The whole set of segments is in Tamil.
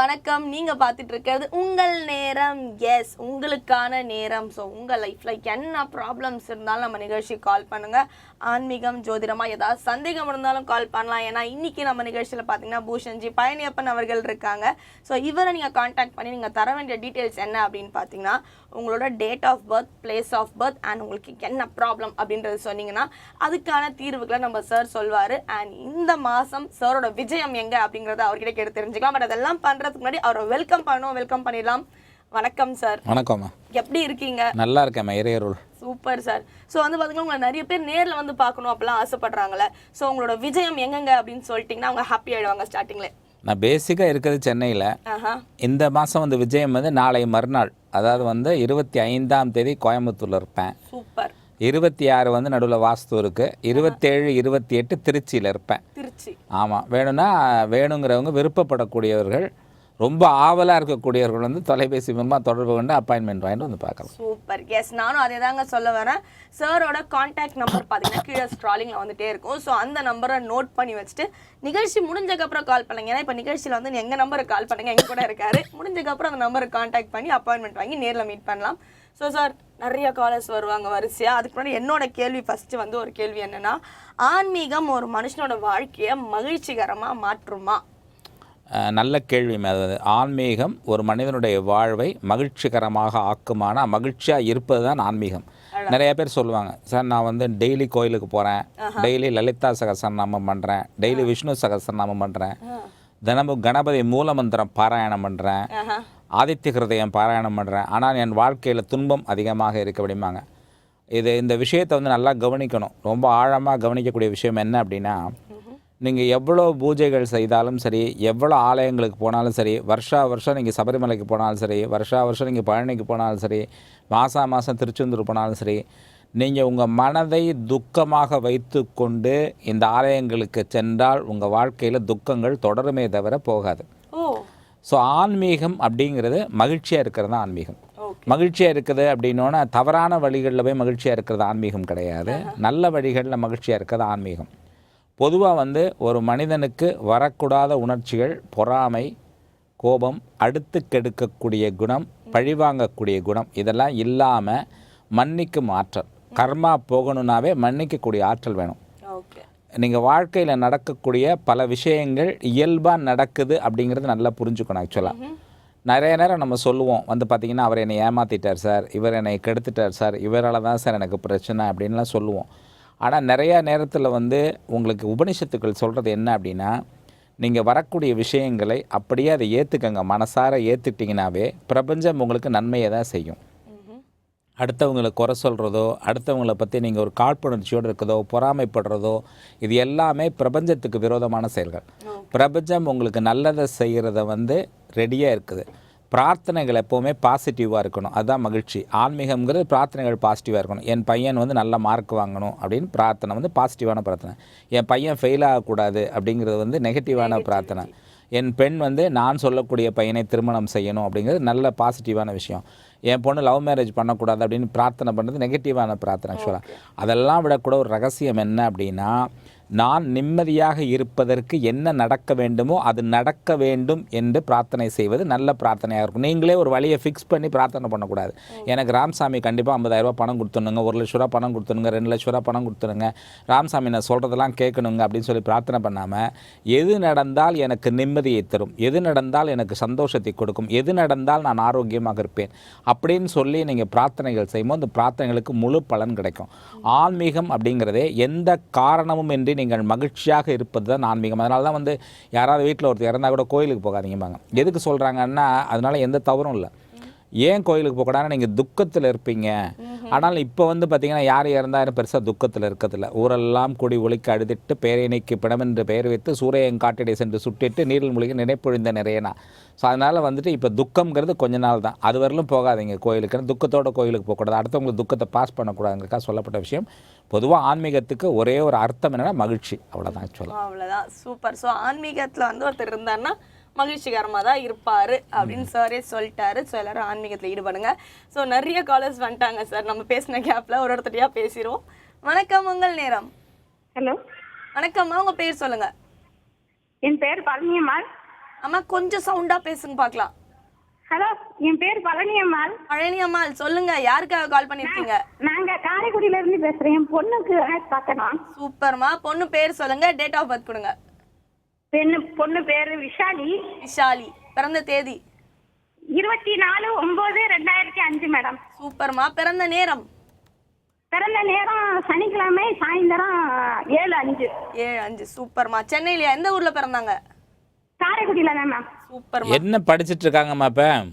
வணக்கம். நீங்க பார்த்துட்டு இருக்கிறது உங்கள் நேரம். எஸ் உங்களுக்கான நேரம். ஸோ உங்க லைஃப்ல என்ன ப்ராப்ளம்ஸ் இருந்தாலும் நம்ம நிகழ்ச்சி கால் பண்ணுங்க. ஆன்மீகம் ஜோதிடமா ஏதாவது சந்தேகம் இருந்தாலும் கால் பண்ணலாம். ஏன்னா இன்னைக்கு நம்ம நிகழ்ச்சியில பார்த்தீங்கன்னா பூஷன்ஜி பழனியப்பன் அவர்கள் இருக்காங்க. ஸோ இவரை நீங்க காண்டாக்ட் பண்ணி நீங்க தர வேண்டிய டீட்டெயில்ஸ் என்ன அப்படின்னு பார்த்தீங்கன்னா உங்களோட date of birth place of birth and உங்களுக்கு என்ன ப்ராப்ளம் அப்படின்றது சொன்னீங்கன்னா அதுக்கான தீர்வுகளை நம்ம சார் சொல்வாரு. அண்ட் இந்த மாசம் சாரோட விஜயம் எங்க அப்படிங்கறத அவர்கிட்ட கேட்டு தெரிஞ்சுக்கலாம். பட் அதெல்லாம் பண்றதுக்கு முன்னாடி அவரை வெல்கம் பண்ணணும் வெல்கம் பண்ணிடலாம். வணக்கம் சார் வணக்கம்மா எப்படி இருக்கீங்க? நல்லா இருக்கேம்மா இறையருள் சூப்பர் சார் ஸோ வந்து பார்த்தீங்கன்னா உங்களை நிறைய பேர் நேரில் வந்து பார்க்கணும் அப்பெல்லாம் ஆசைப்படுறாங்களே ஸோ உங்களோட விஜயம் எங்கெங்க அப்படின்னு சொல்லிட்டீங்கன்னா அவங்க ஹாப்பி ஆயிடுவாங்க ஸ்டார்டிங்ல நான் பேசிக்காக இருக்கிறது சென்னையில். இந்த மாதம் வந்து விஜயம் வந்து நாளை மறுநாள். அதாவது வந்து இருபத்தி ஐந்தாம் தேதி கோயம்புத்தூரில் இருப்பேன். சூப்பர் இருபத்தி ஆறு வந்து நடுவில் வாஸ்து இருக்குது இருபத்தேழு இருபத்தி எட்டு திருச்சியில் இருப்பேன். திருச்சி. ஆமாம் வேணும்னா வேணுங்கிறவங்க விருப்பப்படக்கூடியவர்கள் ரொம்ப ஆவலாக இருக்கக்கூடியவர்கள் வந்து தொலைபேசி மூலமாக தொடர்பு கொண்டு அப்பாயின்மெண்ட் வாங்கிட்டு வந்து பார்க்கலாம். சூப்பர் எஸ் நானும் அதே தாங்க சொல்ல வரேன். சாரோட காண்டாக்ட் நம்பர் பார்த்தீங்கன்னா கீழே ஸ்ட்ராலிங்கில் வந்துட்டே இருக்கும். ஸோ அந்த நம்பரை நோட் பண்ணி வச்சுட்டு நிகழ்ச்சி முடிஞ்சக்கப்புறம் கால் பண்ணுங்க. ஏன்னா இப்போ நிகழ்ச்சியில் வந்து எங்கள் நம்பருக்கு கால் பண்ணுங்க? எங்க கூட இருக்காரு. முடிஞ்சக்கப்புறம் அந்த நம்பரை காண்டாக்ட் பண்ணி அப்பாயின்மெண்ட் வாங்கி நேரில் மீட் பண்ணலாம். ஸோ சார் நிறைய காலர்ஸ் வருவாங்க வரிசையா. அதுக்கு முன்னாடி என்னோட கேள்வி ஃபஸ்ட்டு வந்து ஒரு கேள்வி என்னென்னா ஆன்மீகம் ஒரு மனுஷனோட வாழ்க்கையை மகிழ்ச்சிகரமாக மாற்றுமா? நல்ல கேள்வி அது ஆன்மீகம் ஒரு மனிதனுடைய வாழ்வை மகிழ்ச்சிகரமாக ஆக்குமானா மகிழ்ச்சியாக இருப்பது தான் ஆன்மீகம் நிறைய பேர் சொல்லுவாங்க சார் நான் வந்து டெய்லி கோயிலுக்கு போகிறேன் டெய்லி லலிதா சகசரநாமம் பண்ணுறேன் டெய்லி விஷ்ணு சகசரநாமம் பண்ணுறேன் தினமும் கணபதி மூலமந்திரம் பாராயணம் பண்ணுறேன் ஆதித்ய ஹிருதயம் பாராயணம் பண்ணுறேன் ஆனால் என் வாழ்க்கையில் துன்பம் அதிகமாக இருக்கு அப்படிம்பாங்க. இது இந்த விஷயத்தை வந்து நல்லா கவனிக்கணும். ரொம்ப ஆழமாக கவனிக்கக்கூடிய விஷயம் என்ன அப்படின்னா நீங்கள் எவ்வளோ பூஜைகள் செய்தாலும் சரி எவ்வளோ ஆலயங்களுக்கு போனாலும் சரி வருஷா வருஷம் நீங்கள் சபரிமலைக்கு போனாலும் சரி வருஷா வருஷம் நீங்கள் பழனிக்கு போனாலும் சரி மாதம் மாதம் திருச்செந்தூர் போனாலும் சரி நீங்கள் உங்கள் மனதை துக்கமாக வைத்து கொண்டு இந்த ஆலயங்களுக்கு சென்றால் உங்கள் வாழ்க்கையில் துக்கங்கள் தொடருமே தவிர போகாது. ஸோ ஆன்மீகம் அப்படிங்கிறது மகிழ்ச்சியாக இருக்கிறது தான் ஆன்மீகம். மகிழ்ச்சியாக இருக்குது அப்படின்னோன்னா தவறான வழிகளில் போய் மகிழ்ச்சியாக இருக்கிறது ஆன்மீகம் கிடையாது. நல்ல வழிகளில் மகிழ்ச்சியாக இருக்கிறது ஆன்மீகம். பொதுவாக வந்து ஒரு மனிதனுக்கு வரக்கூடாத உணர்ச்சிகள் பொறாமை கோபம் அடுத்து கெடுக்கக்கூடிய குணம் பழிவாங்கக்கூடிய குணம் இதெல்லாம் இல்லாமல் மன்னிக்கும் ஆற்றல். கர்மா போகணுன்னாவே மன்னிக்கக்கூடிய ஆற்றல் வேணும். நீங்கள் வாழ்க்கையில் நடக்கக்கூடிய பல விஷயங்கள் இயல்பாக நடக்குது அப்படிங்கிறது நல்லா புரிஞ்சுக்கணும் ஆக்சுவலாக நிறைய நேரம் நம்ம சொல்லுவோம். வந்து பார்த்தீங்கன்னா அவர் என்னை ஏமாற்றிட்டார் சார் இவர் என்னை கெடுத்துட்டார் சார் இவரால் தான் சார் எனக்கு பிரச்சனை அப்படின்லாம் சொல்லுவோம். ஆனால் நிறையா நேரத்தில் வந்து உங்களுக்கு உபனிஷத்துக்கள் சொல்கிறது என்ன அப்படின்னா நீங்கள் வரக்கூடிய விஷயங்களை அப்படியே அதை ஏற்றுக்கங்க மனசார ஏற்றுட்டிங்கனாவே பிரபஞ்சம் உங்களுக்கு நன்மையை தான் செய்யும். அடுத்தவங்களை குறை சொல்கிறதோ அடுத்தவங்களை பற்றி நீங்கள் ஒரு காழ்ப்புணர்ச்சியோடு இருக்கிறதோ பொறாமைப்படுறதோ இது எல்லாமே பிரபஞ்சத்துக்கு விரோதமான செயல்கள். பிரபஞ்சம் உங்களுக்கு நல்லதை செய்கிறத வந்து ரெடியாக இருக்குது. பிரார்த்தனைகள் எப்போவுமே பாசிட்டிவாக இருக்கணும். அதுதான் மகிழ்ச்சி. ஆன்மீகம்ங்கிறது பிரார்த்தனைகள் பாசிட்டிவாக இருக்கணும். என் பையன் வந்து நல்ல மார்க் வாங்கணும் அப்படின்னு பிரார்த்தனை வந்து பாசிட்டிவான பிரார்த்தனை. என் பையன் ஃபெயில் ஆகக்கூடாது அப்படிங்கிறது வந்து நெகட்டிவான பிரார்த்தனை. என் பெண் வந்து நான் சொல்லக்கூடிய பையனை திருமணம் செய்யணும் அப்படிங்கிறது நல்ல பாசிட்டிவான விஷயம். என் பொண்ணு லவ் மேரேஜ் பண்ணக்கூடாது அப்படின்னு பிரார்த்தனை பண்ணுறது நெகட்டிவான பிரார்த்தனை ஆக்சுவலாக அதெல்லாம் விடக்கூட ஒரு ரகசியம் என்ன அப்படின்னா நான் நிம்மதியாக இருப்பதற்கு என்ன நடக்க வேண்டுமோ அது நடக்க வேண்டும் என்று பிரார்த்தனை செய்வது நல்ல பிரார்த்தனையாக இருக்கும். நீங்களே ஒரு வழியை ஃபிக்ஸ் பண்ணி பிரார்த்தனை பண்ணக்கூடாது. எனக்கு ராம்சாமி கண்டிப்பாக ஐம்பதாயிரரூபா பணம் கொடுத்துணுங்க ஒரு லட்ச ரூபா பணம் கொடுத்துணுங்க ரெண்டு லட்ச ரூபா பணம் கொடுத்துருங்க ராம்சாமி நான் சொல்கிறதெல்லாம் கேட்கணுங்க அப்படின்னு சொல்லி பிரார்த்தனை பண்ணாமல் எது நடந்தால் எனக்கு நிம்மதியை தரும் எது நடந்தால் எனக்கு சந்தோஷத்தை கொடுக்கும் எது நடந்தால் நான் ஆரோக்கியமாக இருப்பேன் அப்படின்னு சொல்லி நீங்கள் பிரார்த்தனைகள் செய்யும்போது அந்த பிரார்த்தனைகளுக்கு முழு பலன் கிடைக்கும். ஆன்மீகம் அப்படிங்கிறதே எந்த காரணமும் இன்றி நீங்கள் மகிழ்ச்சியாக இருப்பது தான் ஆன்மீகம். அதனால தான் வந்து யாராவது வீட்டில் ஒருத்தர் இறந்தா கூட கோயிலுக்கு போகாதீங்கம்பாங்க. எதுக்கு சொல்கிறாங்கன்னா அதனால எந்த தவறும் இல்லை. ஏன் கோயிலுக்கு போகக்கூடாதுன்னா நீங்கள் துக்கத்தில் இருப்பீங்க. ஆனால் இப்போ வந்து பார்த்தீங்கன்னா யார் இறந்தாலும் பெருசாக துக்கத்தில் இருக்கிறதில்ல. ஊரெல்லாம் கூடி ஒழிக்க அழுதிட்டு பேரணிக்கு பிணமென்று பெயர் வைத்து சூரியன் காட்டிடை சென்று சுட்டிட்டு நீரில் மூலிகை நினைப்பொழிந்த நிறையனா ஸோ அதனால் வந்துட்டு இப்போ துக்கம்ங்கிறது கொஞ்ச நாள் தான். அது வரலும் போகாதீங்க கோயிலுக்கு துக்கத்தோட கோயிலுக்கு போகக்கூடாது. அடுத்தவங்களுக்கு துக்கத்தை பாஸ் பண்ணக்கூடாதுங்கிறக்கா சொல்லப்பட்ட விஷயம். பொதுவாக ஆன்மீகத்துக்கு ஒரே ஒரு அர்த்தம் என்னன்னா மகிழ்ச்சி. அவ்வளோதான் ஆக்சுவலாக அவ்வளவுதான். சூப்பர் ஸோ ஆன்மீகத்துல வந்து ஒருத்தர் இருந்தாருன்னா மகிழ்ச்சிகரமா தான் இருப்பாரு அப்படின்னு சாரே சொல்லிட்டாரு. ஸோ எல்லாரும் ஆன்மீகத்துல ஈடுபடுங்க. ஸோ நிறைய காலர்ஸ் வந்துட்டாங்க சார் நம்ம பேசின கேப்ல ஒரு ஒருத்தரையா பேசிடுவோம் வணக்கம் உங்கள் நேரம். ஹலோ வணக்கம்மா உங்க பேர் சொல்லுங்க. என் பேர் பழனியம்மாள். அம்மா கொஞ்சம் சவுண்டா பேசுங்க பார்க்கலாம் ஹலோ என் பேர் பழனி அம்மாள் பழனி அம்மாள் சொல்லுங்க. யாருக்காக கால் பண்ணிருக்கீங்க? நாங்க காரைக்குடியில இருந்து பேசுறேன். என் பொண்ணுக்கு பார்க்கணும். சூப்பர்மா. பொண்ணு பேர் சொல்லுங்க. டேட் ஆஃப் பர்த் கொடுங்க. பெண்ணு பொண்ணு பேரு விஷாலி. விஷாலி. பிறந்த தேதி? இருபத்தி நாலு ஒன்பது ரெண்டாயிரத்தி அஞ்சு மேடம். சூப்பர்மா. பிறந்த நேரம்? பிறந்த நேரம் சனிக்கிழமை சாயந்தரம் ஏழு அஞ்சு. ஏழு அஞ்சு. சூப்பர்மா. சென்னையிலயா? எந்த ஊர்ல பிறந்தாங்க? காரைக்குடியில தான் மேம். சூப்பர்மா. என்ன படிச்சிட்டு இருக்காங்கம்மா இப்போ?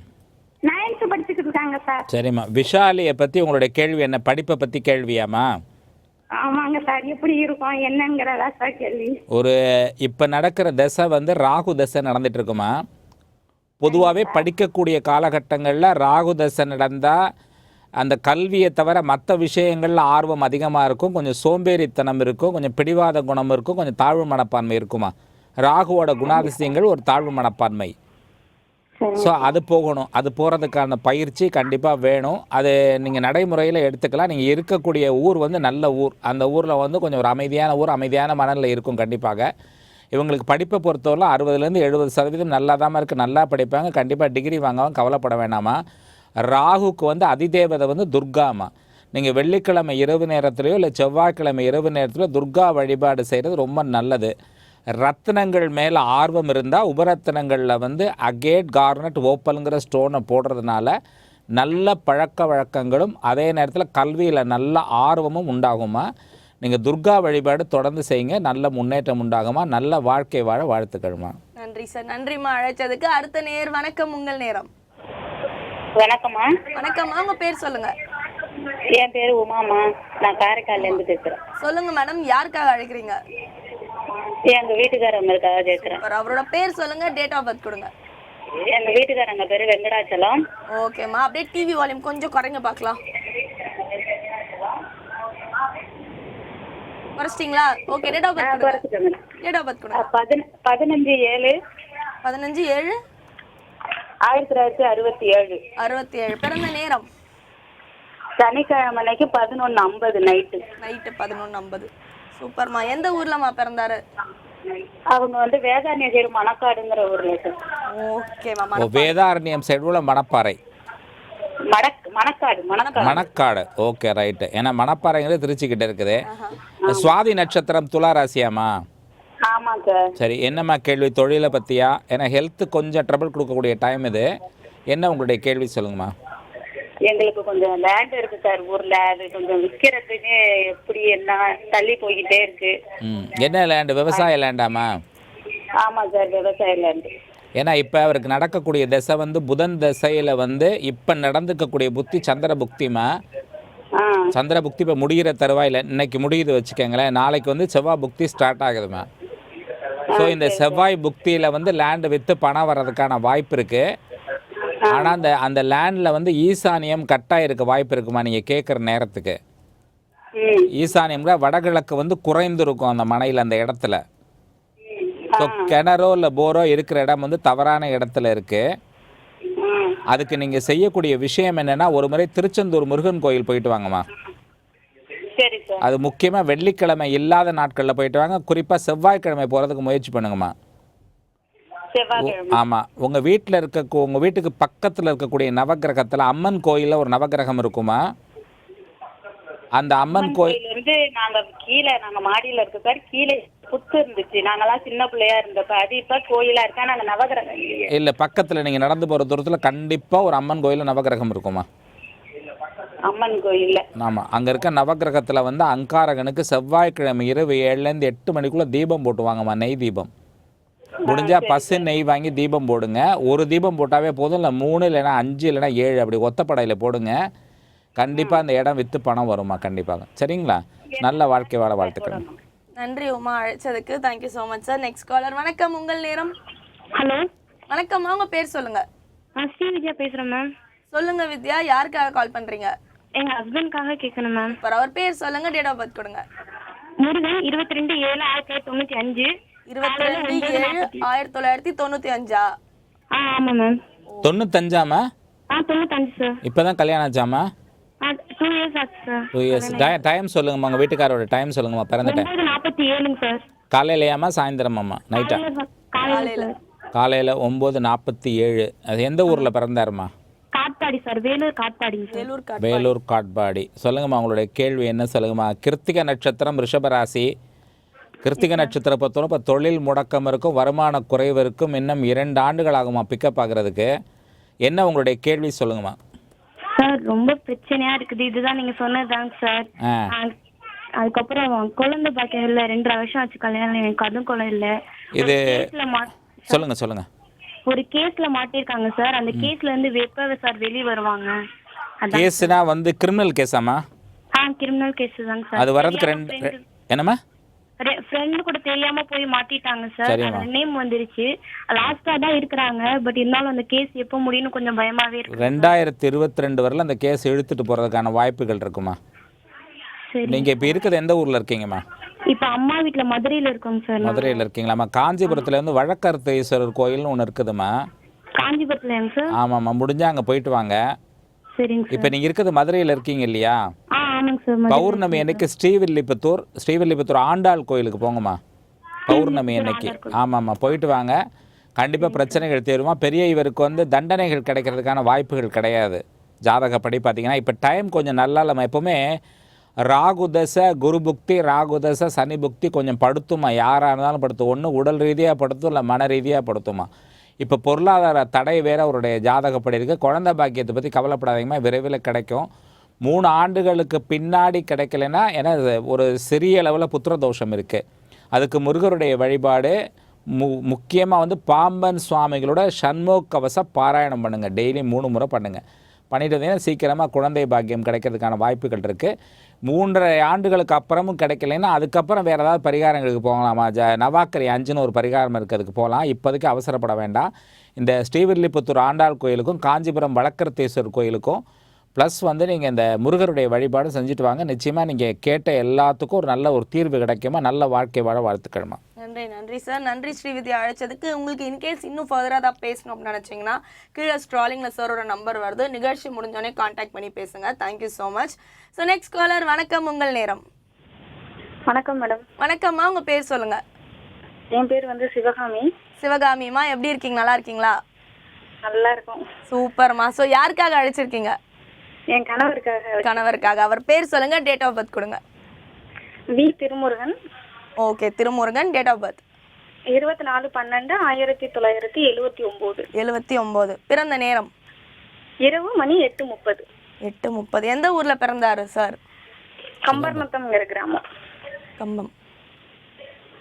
நைன்த்து படிச்சுக்கிட்டு இருக்காங்க சார். சரிம்மா. விஷாலியை பற்றி உங்களுடைய கேள்வி என்ன? படிப்பை பற்றி கேள்வியாம்மா? ஆமாங்க சார். எப்படி இருக்கும்? என்னங்கிறதா சார் கேள்வி. ஒரு இப்போ நடக்கிற தசை வந்து ராகு தசை நடந்துட்டு இருக்குமா பொதுவாகவே படிக்கக்கூடிய காலகட்டங்களில் ராகு தசை நடந்தால் அந்த கல்வியை தவிர மற்ற விஷயங்களில் ஆர்வம் அதிகமாக இருக்கும். கொஞ்சம் சோம்பேறித்தனம் இருக்கும். கொஞ்சம் பிடிவாத குணம் இருக்கும். கொஞ்சம் தாழ்வு மனப்பான்மை இருக்குமா? ராகுவோட குணாதிசயங்கள் ஒரு தாழ்வு மனப்பான்மை. ஸோ அது போகணும். அது போகிறதுக்கான பயிற்சி கண்டிப்பாக வேணும். அது நீங்கள் நடைமுறையில் எடுத்துக்கலாம். நீங்கள் இருக்கக்கூடிய ஊர் வந்து நல்ல ஊர். அந்த ஊரில் வந்து கொஞ்சம் ஒரு அமைதியான ஊர் அமைதியான மனநிலை இருக்கும் கண்டிப்பாக. இவங்களுக்கு படிப்பை பொறுத்தவரை அறுபதுலேருந்து எழுபது சதவீதம் நல்லா தான் இருக்குது நல்லா படிப்பாங்க. கண்டிப்பாக டிகிரி வாங்காமல் கவலைப்பட வேணாமா? ராகுக்கு வந்து அதிதேவதை வந்து துர்காமா நீங்கள் வெள்ளிக்கிழமை இரவு நேரத்துலையோ இல்லை செவ்வாய்க்கிழமை இரவு நேரத்திலோ துர்கா வழிபாடு செய்கிறது ரொம்ப நல்லது. ரத்தினங்கள் மேலே ஆர்வம் இருந்தால் உபரத்தினங்களில் வந்து அகேட் கார்னட் ஓப்பலுங்கிற ஸ்டோனை போடுறதுனால நல்ல பழக்க வழக்கங்களும் அதே நேரத்தில் கல்வியில் நல்ல ஆர்வமும் உண்டாகுமா? நீங்கள் துர்கா வழிபாடு தொடர்ந்து செய்யுங்க. நல்ல முன்னேற்றம் உண்டாகுமா? நல்ல வாழ்க்கை வாழ வாழ்த்துக்கள்மா. நன்றி சார். நன்றிம்மா அழைச்சதுக்கு. அடுத்த நேர் வணக்கம். உங்கள் நேரம். வணக்கம்மா. வணக்கம்மா. உங்க பேர் சொல்லுங்க. என் பேர் உமாமா நான் காரைக்கால்ல இருந்து பேசுறேன். சொல்லுங்க மேடம். யாருக்காக அழைக்கிறீங்க? எங்க வீட்டுக்காரவங்களுக்காக கேட்குறேன் ஒரு அவரோட பேர் சொல்லுங்க டேட் ஆஃப் பர்த் கொடுங்க. எங்க வீட்டுக்காரங்க பேரு வெங்கடாச்சலம். ஓகேம்மா அப்படியே டிவி வால்யூம் கொஞ்சம் குறைங்க பார்க்கலாம். குறைச்சிட்டிங்களா? ஓகே டேட் ஆஃப் பர்த் கொடுங்க. குறைச்சிட்டேன் டேட் ஆஃப் பர்த் கொடுங்க. பதின பதினஞ்சு ஏழு. பதினஞ்சு ஏழு. ஆயிரத்தி தொள்ளாயிரத்தி அறுபத்தி ஏழு. அறுபத்தி ஏழு. பிறந்த நேரம்? சனிக்கிழமை அன்னைக்கு பதினொன்று ஐம்பது நைட்டு. நைட்டு பதினொன்று ஐம்பது. சூப்பர்மா. எந்த ஊர்லம்மா பிறந்தாரு? அவங்க வந்து வேதாரண்ய சைடு மணக்காடுங்கிற ஊர்ல வேதாரண்யம் மணப்பாறை. மணக்காடு மணக்காடு. மணக்காடு. Okay right. ஏன்னா மணப்பாறைங்கிறது திருச்சிக்கிட்ட இருக்குது. சுவாதி நட்சத்திரம் துலா ராசியாம்மா? ஆமா சார். சரி என்னம்மா கேள்வி? தொழிலை பற்றியா ஏன்னா ஹெல்த்து கொஞ்சம் ட்ரபிள் கொடுக்கக்கூடிய டைம் இது. என்ன உங்களுடைய கேள்வி சொல்லுங்கம்மா? எங்களுக்கு கொஞ்சம் லேண்ட் இருக்கு சார் ஊர்ல. அது கொஞ்சம் விற்கிறதுக்கு எப்படி என்ன தள்ளி போய்கிட்டே இருக்கு. ம். என்ன லேண்டு விவசாய லேண்டாம்மா ஆமா? சார் விவசாய லேண்டு ஏன்னா இப்போ அவருக்கு நடக்கக்கூடிய திசை வந்து புதன் திசையில் வந்து இப்போ நடந்துக்கக்கூடிய புத்தி சந்திர புக்திமா? சந்திர புக்தி இப்போ முடிகிற தருவாயில் இன்னைக்கு முடியுது வச்சுக்கோங்களேன். நாளைக்கு வந்து செவ்வாய் புக்தி ஸ்டார்ட் ஆகுதுமா? ஸோ இந்த செவ்வாய் புக்தியில் வந்து லேண்டு விற்று பணம் வர்றதுக்கான வாய்ப்பு இருக்குது ஆனால் அந்த அந்த லேண்டில் வந்து ஈசானியம் கட்டாக இருக்க வாய்ப்பு இருக்குமா நீங்கள் கேட்குற நேரத்துக்கு ஈசானியம்ல வடகிழக்கு வந்து குறைந்திருக்கும் அந்த மனையில் அந்த இடத்துல. ஸோ கிணறோ இல்லை போரோ இருக்கிற இடம் வந்து தவறான இடத்துல இருக்குது ம். அதுக்கு நீங்கள் செய்யக்கூடிய விஷயம் என்னென்னா ஒரு முறை திருச்செந்தூர் முருகன் கோயில் போயிட்டு வாங்கம்மா. அது முக்கியமாக வெள்ளிக்கிழமை இல்லாத நாட்களில் போயிட்டு வாங்க. குறிப்பாக செவ்வாய்க்கிழமை போகிறதுக்கு முயற்சி பண்ணுங்கம்மா. ஆமாம் உங்கள் வீட்டில் இருக்க உங்கள் வீட்டுக்கு பக்கத்தில் இருக்கக்கூடிய நவக்கிரகத்தில் அம்மன் கோயிலில் ஒரு நவக்கிரகம் இருக்குமா? அந்த அம்மன் கோயில் கோயில் வந்து நாங்க கீழே நாங்க மாடியில இருக்க சார் கீழே புத்து இருந்துச்சு. நாங்கெல்லாம் சின்ன பிள்ளையா இருந்தப்ப அது இப்ப கோயிலா இருக்கா? நாங்க நவகிரகம் இல்லை பக்கத்தில் நீங்கள் நடந்து போகிற தூரத்தில் கண்டிப்பாக ஒரு அம்மன் கோயிலில் நவக்கிரகம் இருக்குமா? அம்மன் கோயில்ல. ஆமாம் அங்கே இருக்க நவக்கிரகத்தில் வந்து அங்காரகனுக்கு செவ்வாய்க்கிழமை இரவு ஏழுலேருந்து எட்டு மணிக்குள்ளே தீபம் போட்டு வாங்கம்மா நெய் தீபம். முடிஞ்சா பசு நெய் வாங்கி தீபம் போடுங்க. ஒரு தீபம் போட்டாவே போதும். இல்லை மூணு இல்லைன்னா அஞ்சு இல்லைன்னா ஏழு அப்படி ஒத்தப்படையில் போடுங்க. கண்டிப்பாக அந்த இடம் விற்று பணம் வருமா கண்டிப்பாக சரிங்களா? நல்ல வாழ்க்கை வாழ வாழ்த்துக்கள். நன்றி Uma அழைச்சதுக்கு. Thank you so much sir next caller வணக்கம் உங்கள் நேரம்? ஹலோ. வணக்கம்மா உங்க பேர் சொல்லுங்க. நான் ஸ்ரீவித்யா பேசுறேன் மேம் சொல்லுங்க வித்யா. யாருக்காக கால் பண்றீங்க? எங்க ஹஸ்பண்ட்காக கேட்கணும் மேம் அவர் பேர் சொல்லுங்க டேட் ஆஃப் பர்த் கொடுங்க. முருகன் இருபத்தி ரெண்டு ஏழு ஆயிரத்தி தொள்ளாயிரத்தி தொண்ணூத்தி அஞ்சு. இருபத்தி ரெண்டு ஏழு ஆயிரத்தி தொள்ளாயிரத்தி தொண்ணூற்றி அஞ்சா? ஆ ஆமா மேம் தொண்ணூத்தஞ்சாமா? ஆ தொண்ணூத்தஞ்சு சார் இப்போ தான் கல்யாணம் ஆச்சாமா? ஆ டூ இயர்ஸ் ஆச்சு சார் டூ இயர்ஸ் டைம் சொல்லுங்கம்மா உங்கள் வீட்டுக்காரோட டைம் சொல்லுங்கம்மா பிறந்த டைம் ஒன்பது நாற்பத்தி ஏழுங்க சார் காலையிலையாம்மா சாயந்தரமாம்மா நைட்டா காலையில சார் காலையில சார் காலையில். ஒம்பது நாற்பத்தி ஏழு. அது எந்த ஊரில் பிறந்தாருமா சார் வேலூர் காட்பாடி. சொல்லுங்கம்மா உங்களுடைய கேள்வி என்ன சொல்லுங்கம்மா? கிருத்திகை நட்சத்திரம் ரிஷபராசி கிருத்திகை நட்சத்திரம் பொறுத்தவரை இப்போ தொழில் முடக்கம் இருக்கும் வருமான குறைவு இருக்கும் இன்னும் இரண்டு ஆண்டுகள் ஆகுமா பிக்கப் ஆகுறதுக்கு. என்ன உங்களுடைய கேள்வி சொல்லுங்கம்மா. சார் ரொம்ப பிரச்சனையா இருக்குது. இதுதான் நீங்க சொன்னதுதாங்க சார். ஆ. அதுக்கப்புறம் குழந்தை பாக்கியம் இல்லை ரெண்டரை வருஷம் ஆச்சு கல்யாணம் எனக்கு அதுவும் குழந்தை இல்லை. இது சொல்லுங்கள் சொல்லுங்கள் ஒரு கேஸ்ல மாட்டிருக்காங்க சார். அந்த கேஸ்ல இருந்து எப்ப சார் வெளியே வருவாங்க. அதான். கேஸுனா வந்து கிரிமினல் கேஸாம்மா ஆ கிரிமினல் கேஸ் தாங்க சார். அது வர்றதுக்கு ரெண்டு என்னம்மா? ஃப்ரெண்டு கூட தெரியாம போய் மாட்டிட்டாங்க சார் சரிம்மா. நேம் வந்துருச்சு. லாஸ்டா தான் இருக்கிறாங்க. பட் இருந்தாலும் அந்த கேஸ் எப்போ முடியும்னு கொஞ்சம் பயமாவே இருக்கு ரெண்டாயிரத்தி இருபத்தி ரெண்டு வரல அந்த கேஸ் இழுத்துட்டு போகிறதுக்கான வாய்ப்புகள் இருக்குமா? சரி. நீங்கள் இப்போ இருக்கிறது எந்த ஊரில் இருக்கீங்கம்மா? இப்ப அம்மா வீட்ல மதுரையில இருக்கோங்க சார் நாங்க. மதுரையில் இருக்கீங்களாம்மா காஞ்சிபுரத்துல இருந்து வழக்கருத்த ஈஸ்வரர் கோயில்னு ஒன்று இருக்குதும்மா. காஞ்சிபுரத்துலங்க சார் ஆமாம்மா முடிஞ்சா அங்கே போயிட்டு வாங்க. சரிங்க சார் இப்போ நீங்கள் இருக்கிறது மதுரையில் இருக்கீங்க இல்லையா? ஆ. பௌர்ணமி அன்னைக்கு ஸ்ரீவில்லிபுத்தூர் ஸ்ரீவில்லிபுத்தூர் ஆண்டாள் கோயிலுக்கு போங்கம்மா. பௌர்ணமி அன்னைக்கு. ஆமாம்மா போயிட்டு வாங்க. கண்டிப்பாக பிரச்சனைகள் தீருமா. பெரிய இவருக்கு வந்து தண்டனைகள் கிடைக்கிறதுக்கான வாய்ப்புகள் கிடையாது. ஜாதகப்படி பார்த்தீங்கன்னா இப்போ டைம் கொஞ்சம் நல்லா இல்லாமல் எப்போவுமே ராகு தசை குரு புக்தி ராகு தசை சனி புக்தி கொஞ்சம் படுத்துமா யாராக இருந்தாலும் படுத்தும் ஒன்று உடல் ரீதியாக படுத்தும் இல்லை மன ரீதியாக படுத்துமா இப்போ பொருளாதார தடை வேற அவருடைய ஜாதகப்படி இருக்குது குழந்தை பாக்கியத்தை பற்றி கவலைப்படாதீங்கம்மா. விரைவில் கிடைக்கும். மூணு ஆண்டுகளுக்கு பின்னாடி கிடைக்கலன்னா ஏன்னா இது ஒரு சிறிய அளவில் புத்திர தோஷம் இருக்குது அதுக்கு முருகருடைய வழிபாடு மு முக்கியமாக வந்து பாம்பன் சுவாமிகளோட சண்முக கவச பாராயணம் பண்ணுங்கள் டெய்லி மூணு முறை பண்ணுங்கள் பண்ணிட்டு வந்தீங்கன்னா சீக்கிரமாக குழந்தை பாக்கியம் கிடைக்கிறதுக்கான வாய்ப்புகள் இருக்குது மூன்றரை ஆண்டுகளுக்கு அப்புறமும் கிடைக்கலைன்னா அதுக்கப்புறம் வேறு ஏதாவது பரிகாரங்களுக்கு போகலாமா? ஜ நவாக்கரி அஞ்சுன்னு ஒரு பரிகாரம் இருக்கிறதுக்கு போகலாம். இப்போதைக்கு அவசரப்பட வேண்டாம். இந்த ஸ்ரீவில்லிபுத்தூர் ஆண்டாள் கோயிலுக்கும் காஞ்சிபுரம் வழக்கரத்தீஸ்வரர் கோயிலுக்கும் ப்ளஸ் வந்து நீங்கள் இந்த முருகருடைய வழிபாடு செஞ்சுட்டு வாங்க. நிச்சயமாக நீங்கள் கேட்ட எல்லாத்துக்கும் ஒரு நல்ல ஒரு தீர்வு கிடைக்குமா? நல்ல வாழ்க்கை வாழ வாழ்த்துக்கணுமா நன்றி நன்றி சார் நன்றி ஸ்ரீவித்யா அழைச்சதுக்கு. உங்களுக்கு இன்கேஸ் இன்னும் ஃபர்தராக தான் பேசணும் அப்படின்னு நினச்சிங்கன்னா கீழே ஸ்ட்ராலிங்கில் சாரோட நம்பர் வருது. நிகழ்ச்சி முடிஞ்சோடனே காண்டாக்ட் பண்ணி பேசுங்க. Thank you so much so next caller வணக்கம். உங்கள் நேரம். வணக்கம் மேடம் வணக்கம்மா. உங்கள் பேர் சொல்லுங்கள் என் பேர் வந்து சிவகாமி. சிவகாமிம்மா எப்படி இருக்கீங்க? நல்லா இருக்கீங்களா? நல்லா இருக்கும். சூப்பர்மா. ஸோ யாருக்காக அழைச்சிருக்கீங்க? என் கணவருக்காக கணவருக்காக. அவர் பேர் சொல்லுங்க டேட் ஆஃப் பர்த் கொடுங்க. V Thirumurugan. Okay Thirumurugan date of birth இருபத்தி நாலு பன்னெண்டு ஆயிரத்தி தொள்ளாயிரத்தி எழுவத்தி ஒன்பது எழுபத்தி ஒம்பது. பிறந்த நேரம்? இரவு மணி எட்டு முப்பது. எட்டு முப்பது. எந்த ஊரில் பிறந்தாரு சார்? கம்பர்நத்தம்ங்கிற கிராமம். கம்பம்.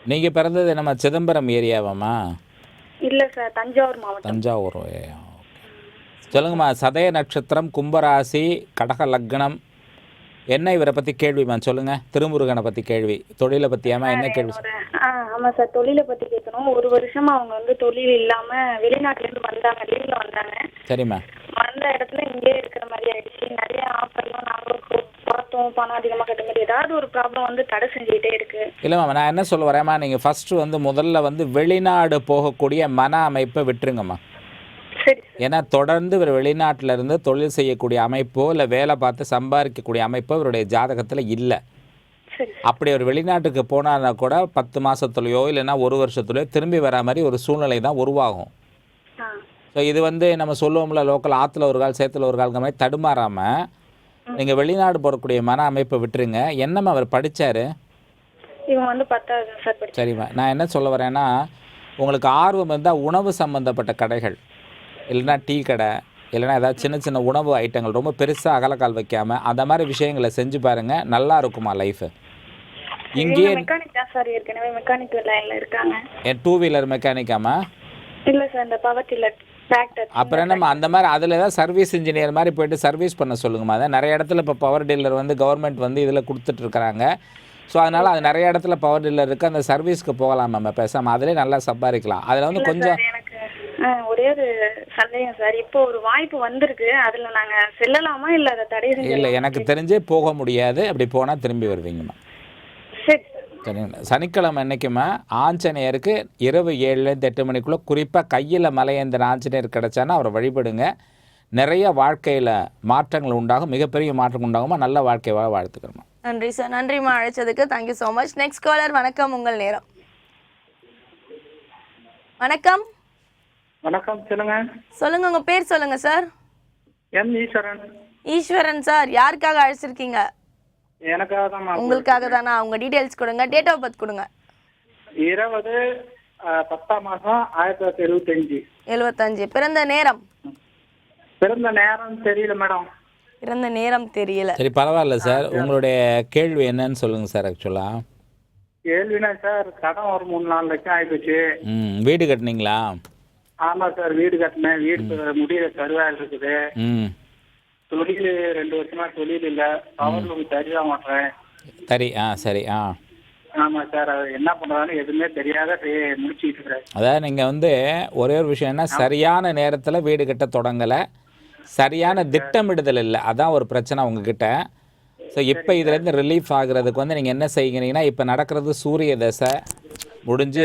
நீங்கள் பிறந்தது நம்ம சிதம்பரம் ஏரியாவாம்மா? இல்ல சார் தஞ்சாவூர் மாவட்டம். தஞ்சாவூர் ஏ, ஓகே. சொல்லுங்கம்மா சதய நட்சத்திரம் கும்பராசி கடக லக்னம் என்ன இவரை பற்றி கேள்விம்மா? சொல்லுங்கள் திருமுருகனை பற்றி கேள்வி. தொழிலை பற்றியாமா என்ன கேள்வி? ஒரு ஆ ஆமா சார். தொழிலை பத்தி கேட்கணும் ஒரு வருஷமா அவங்க வந்து தொழில் இல்லாம வெளிநாட்டுல இருந்து வந்தாங்க லீவ்ல வந்தாங்க. சரிம்மா. வந்த இடத்துல இங்கே இருக்கிற மாதிரி ஆயிடுச்சு. நிறைய ஆஃபர்லாம் நாங்களும் பார்த்தோம் பணம் அதிகமா கட்ட மாதிரி ஏதாவது ஒரு ப்ராப்ளம் வந்து தடை செஞ்சுக்கிட்டே இருக்கு. இல்லைம்மா நான் என்ன சொல்ல வரேம்மா நீங்கள் ஃபஸ்ட்டு வந்து முதல்ல வந்து வெளிநாடு போகக்கூடிய மன அமைப்பை விட்டுருங்கம்மா. ஏன்னா தொடர்ந்து இவர் வெளிநாட்டில் இருந்து தொழில் செய்யக்கூடிய அமைப்போ இல்லை வேலை பார்த்து சம்பாதிக்கக்கூடிய அமைப்போ இவருடைய ஜாதகத்தில் இல்லை. அப்படி ஒரு வெளிநாட்டுக்கு போனான்னா கூட பத்து மாதத்துலையோ இல்லைன்னா ஒரு வருஷத்துலையோ திரும்பி வரா மாதிரி ஒரு சூழ்நிலை தான் உருவாகும். ஸோ இது வந்து நம்ம சொல்லுவோம்ல லோக்கல் ஆற்றுல ஒரு கால் சேத்துல ஒரு கால்ங்கிற மாதிரி தடுமாறாமல் நீங்கள் வெளிநாடு போகக்கூடிய மன அமைப்பை விட்டுருங்க. என்னம்மா அவர் படித்தார் சரிம்மா. நான் என்ன சொல்ல வரேன்னா உங்களுக்கு ஆர்வம் இருந்தால் உணவு சம்மந்தப்பட்ட கடைகள். இல்லைன்னா டீ கடை இல்லைன்னா ஏதாவது சின்ன சின்ன உணவு ஐட்டங்கள் ரொம்ப பெருசாக அகலக்கால் வைக்காமல் அந்த மாதிரி விஷயங்களை செஞ்சு பாருங்கள் நல்லா இருக்குமா லைஃபு இங்கேயே மெக்கானிக் தான் சார் ஏற்கனவே மெக்கானிக் லைன்ல இருக்காங்க. என் டூ வீலர் மெக்கானிக்காமா இல்ல சார் இந்த பவர் டில்லர் டிராக்டர் அப்புறம் என்னம்மா அந்த மாதிரி அதில் ஏதாவது சர்வீஸ் இன்ஜினியர் மாதிரி போயிட்டு சர்வீஸ் பண்ண சொல்லுங்கம்மா. அதான் நிறைய இடத்துல இப்போ பவர் டீலர் வந்து கவர்மெண்ட் வந்து இதில் கொடுத்துட்ருக்குறாங்க ஸோ அதனால் அது நிறைய இடத்துல பவர் டீலர் இருக்குது அந்த சர்வீஸ்க்கு போகலாம் நம்ம பேசாமல் அதிலே நல்லா சம்பாதிக்கலாம். அதில் வந்து கொஞ்சம் ஒரே ஒரு சந்தேகம் சார். இப்போ ஒரு வாய்ப்பு வந்திருக்கு. அதுல நாங்க செல்லலாமா இல்ல அதை தடை இல்லை எனக்கு தெரிஞ்சே போக முடியாது. அப்படி போனால் திரும்பி வருவீங்கம்மா சரி. சனிக்கிழமை அன்னைக்குமா ஆஞ்சநேயருக்கு இரவு ஏழுலேருந்து எட்டு மணிக்குள்ளே குறிப்பாக கையில் மலையேந்திர ஆஞ்சநேயர் கிடைச்சானா அவரை வழிபடுங்க. நிறைய வாழ்க்கையில் மாற்றங்கள் உண்டாகும். மிகப்பெரிய மாற்றம் உண்டாகுமா? நல்ல வாழ்க்கை வாழ வாழ்த்துக்கிறோமா நன்றி சார். நன்றிம்மா அழைச்சதுக்கு. Thank you so much next caller வணக்கம். உங்கள் நேரம். வணக்கம். வணக்கம் சொல்லுங்க. சொல்லுங்க உங்க பேர் சொல்லுங்க sir. M Eswaran. Eswaran sir. யாருக்காக அழைச்சிருக்கீங்க? எனக்காக தான் உங்களுக்காக தானா? உங்க டீடைல்ஸ் கொடுங்க. டேட் ஆஃப் பர்த் கொடுங்க. இருபது பத்தாம் மாசம் ஆயிரத்தி தொள்ளாயிரத்தி எழுபத்தஞ்சு எழுபத்தஞ்சு பிறந்த நேரம்? பிறந்த நேரம் தெரியல மேடம். பிறந்த நேரம் தெரியல. சரி பரவாயில்ல சார். உங்களுடைய கேள்வி என்னன்னு சொல்லுங்கள் சார் ஆக்சுவலாக கேள்வினா சார் கடன் ஒரு மூணு நாலு லட்சம் ஆயிப்போச்சு. ம் வீடு கட்டுனீங்களா? ஆமா சார் வீடு கட்டினேன். வீடு முடியல கருவாயில் இருக்குது. ம். தொழில் ரெண்டு வருஷமா தொழில் இல்ல. பவர் லூம் சரியா மாட்டேன் சரி ஆ சரி ஆ. ஆமா சார் அது என்ன பண்றான்னு எதுவுமே தெரியாத இருக்கிறேன். அதாவது நீங்கள் வந்து ஒரே ஒரு விஷயம் என்ன சரியான நேரத்தில் வீடு கட்ட தொடங்கலை. சரியான திட்டமிடுதல் இல்லை. அதான் ஒரு பிரச்சனை உங்ககிட்ட. ஸோ இப்போ இதுலேருந்து ரிலீஃப் ஆகுறதுக்கு வந்து நீங்கள் என்ன செய்கிறீங்கன்னா இப்போ நடக்கிறது சூரிய தசை. முடிஞ்சு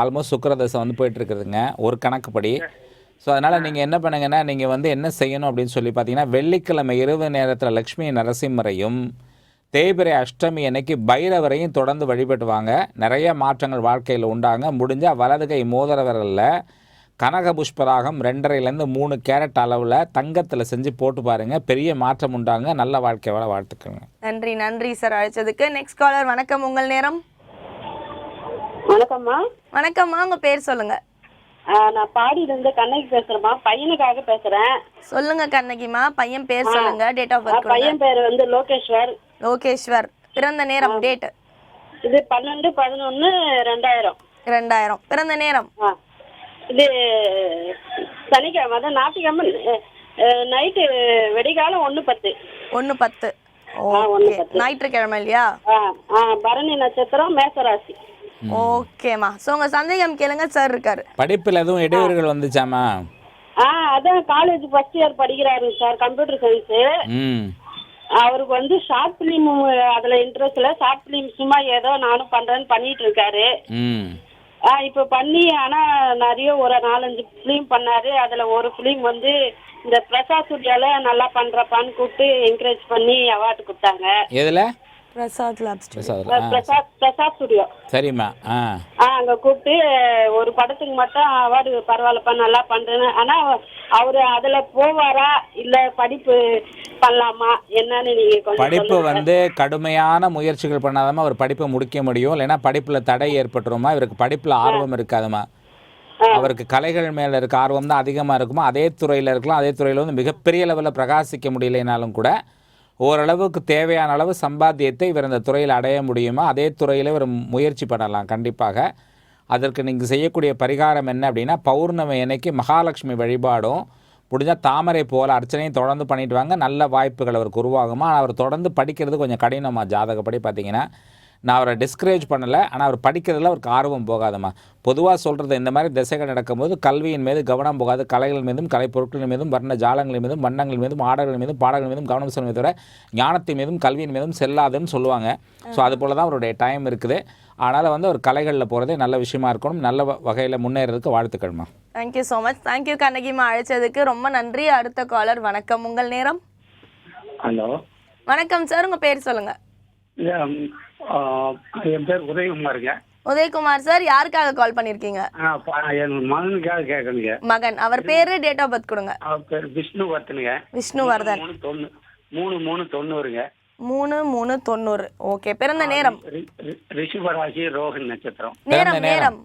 ஆல்மோஸ்ட் சுக்கிர தசை வந்து போயிட்டு இருக்குதுங்க ஒரு கணக்குப்படி. ஸோ அதனால் நீங்கள் என்ன பண்ணுங்கன்னா நீங்கள் வந்து என்ன செய்யணும் அப்படின்னு சொல்லி பார்த்தீங்கன்னா வெள்ளிக்கிழமை இரவு நேரத்தில் லக்ஷ்மி நரசிம்மரையும் தேய்பிரை அஷ்டமி அன்னைக்கு பைரவரையும் தொடர்ந்து வழிபட்டு வாங்க நிறைய மாற்றங்கள் வாழ்க்கையில் உண்டாங்க. முடிஞ்சால் வலது கை மோதிர விரலில் கனக புஷ்பராகம் ரெண்டரைலேருந்து மூணு கேரட் அளவில் தங்கத்தில் செஞ்சு போட்டு பாருங்கள் பெரிய மாற்றம் உண்டாங்க. நல்ல வாழ்க்கை வாழ வாழ்த்துக்கோங்க நன்றி நன்றி சார் அழைச்சதுக்கு. நெக்ஸ்ட் காலர் வணக்கம். உங்கள் நேரம்? வணக்கம்மா. வணக்கம்மா உங்க பேர் சொல்லுங்க. நான் பாடியில இருந்து கண்ணகி பேசுறேம்மா. பையனுக்காக பேசுறேன். சொல்லுங்க கண்ணகிமா பையன் பேர் சொல்லுங்க டேட் ஆஃப் பர்த் பையன் பேர் வந்து லோகேஸ்வர். லோகேஸ்வர் பிறந்த நேரம் டேட் இது பன்னெண்டு பதினொன்னு ரெண்டாயிரம். ரெண்டாயிரம் பிறந்த நேரம். இது சனிக்கிழமை அதான் ஞாயிற்றுக்கிழமை நைட்டு வெடிகாலம் ஒன்று பத்து. ஒன்று பத்து. ஞாயிற்றுக்கிழமை இல்லையா? பரணி நட்சத்திரம் மேசராசி. ஓகேம்மா ஸோ உங்க சந்தேகம் கேளுங்க சார் இருக்காரு. படிப்பில் எதுவும் இடையூறுகள் வந்துச்சாமா? ஆ அதான் காலேஜ் ஃபர்ஸ்ட் இயர் படிக்கிறாரு சார் கம்ப்யூட்டர் சயின்ஸு ம். அவருக்கு வந்து ஷார்ட் ஃபிலிம் அதில் இன்ட்ரெஸ்ட் இல்லை. ஷார்ட் ஃபிலிம் சும்மா ஏதோ நானும் பண்ணுறேன்னு பண்ணிட்டு இருக்காரு. ம். ஆ இப்போ பண்ணி ஆனால் நிறைய ஒரு நாலஞ்சு ஃபிலிம் பண்ணாரு. அதில் ஒரு ஃபிலிம் வந்து இந்த பிரசாத் சூர்யால நல்லா பண்ணுறப்பான்னு கூப்பிட்டு என்கரேஜ் பண்ணி அவார்டு கொடுத்தாங்க. எதில்? பிரசாத் லேப்ஸ் பிரசாத் பிரசாத் ஸ்டுடியோ சரிம்மா ஆ. ஆ அங்கே கூப்பிட்டு ஒரு படத்துக்கு மட்டும் அவார்டு பரவாயில்லப்பா நல்லா பண்ணுறேன்னு ஆனால் அவர் அதில் போவாரா? இல்லை படிப்பு பண்ணலாமா? என்னன்னு கொஞ்சம் படிப்பு. வந்து கடுமையான முயற்சிகள் பண்ணாதாம அவர் படிப்பை முடிக்க முடியும். இல்லைன்னா படிப்பில் தடை ஏற்பட்டுருமா இவருக்கு படிப்பில் ஆர்வம் இருக்காதுமா அவருக்கு கலைகள் மேலே இருக்க ஆர்வம் தான் அதிகமாக இருக்குமா? அதே துறையில் இருக்கலாம். அதே துறையில் வந்து மிகப்பெரிய லெவலில் பிரகாசிக்க முடியலைனாலும் கூட ஓரளவுக்கு தேவையான அளவு சம்பாத்தியத்தை இவர் இந்த துறையில் அடைய முடியுமா? அதே துறையில் இவர் முயற்சி பண்ணலாம் கண்டிப்பாக. அதற்கு நீங்கள் செய்யக்கூடிய பரிகாரம் என்ன அப்படின்னா பௌர்ணமி அன்னைக்கு மகாலட்சுமி வழிபாடும் முடிஞ்சால் தாமரை போல் அர்ச்சனையும் தொடர்ந்து பண்ணிட்டு வாங்க. நல்ல வாய்ப்புகள் அவருக்கு உருவாகுமா? ஆனால் அவர் தொடர்ந்து படிக்கிறது கொஞ்சம் கடினமாக ஜாதகப்படி பார்த்தீங்கன்னா. நான் அவரை டிஸ்கரேஜ் பண்ணலை ஆனால் அவர் படிக்கிறதுல அவருக்கு ஆர்வம் போகாதம்மா. பொதுவாக சொல்கிறது இந்த மாதிரி திசைகள் நடக்கும்போது கல்வியின் மீது கவனம் போகாது கலைகள் மீதும் கலைப்பொருட்கள் மீதும் வர்ண ஜாலங்கள் மீதும் வண்ணங்கள் மீதும் ஆடல்கள் மீதும் பாடல்கள் மீதும் கவனம் செலுமே தவிர ஞானத்தின் மீதும் கல்வியின் மீதும் செல்லாதுன்னு சொல்லுவாங்க. ஸோ அது போல தான் அவருடைய டைம் இருக்குது. அதனால் வந்து அவர் கலைகளில் போகிறதே நல்ல விஷயமா இருக்கணும். நல்ல வகையில் முன்னேறதுக்கு வாழ்த்துக்கள்மா. Thank you so much thank you கண்ணகிமா அழைச்சதுக்கு ரொம்ப நன்றி. அடுத்த காலர் வணக்கம். உங்கள் நேரம்? ஹலோ வணக்கம் சார் உங்க பேர் சொல்லுங்க. என் பேர் உதயகுமாருங்க. உதயகுமார் சார் யாருக்காக கால் பண்ணியிருக்கீங்க என் மகனுக்காக கேட்கணுங்க. மகன். அவர் பேரு டேட் ஆஃப் பர்த் கொடுங்க. அவர் பேர் விஷ்ணுவர்த்தனுங்க விஷ்ணுவர்தன் மூணு மூணு மூணு தொண்ணூறுங்க. மூணு மூணு தொண்ணூறு. ஓகே பிறந்த நேரம். ரிஷபராசி ரோஹன் நட்சத்திரம். நேரம் நேரம்.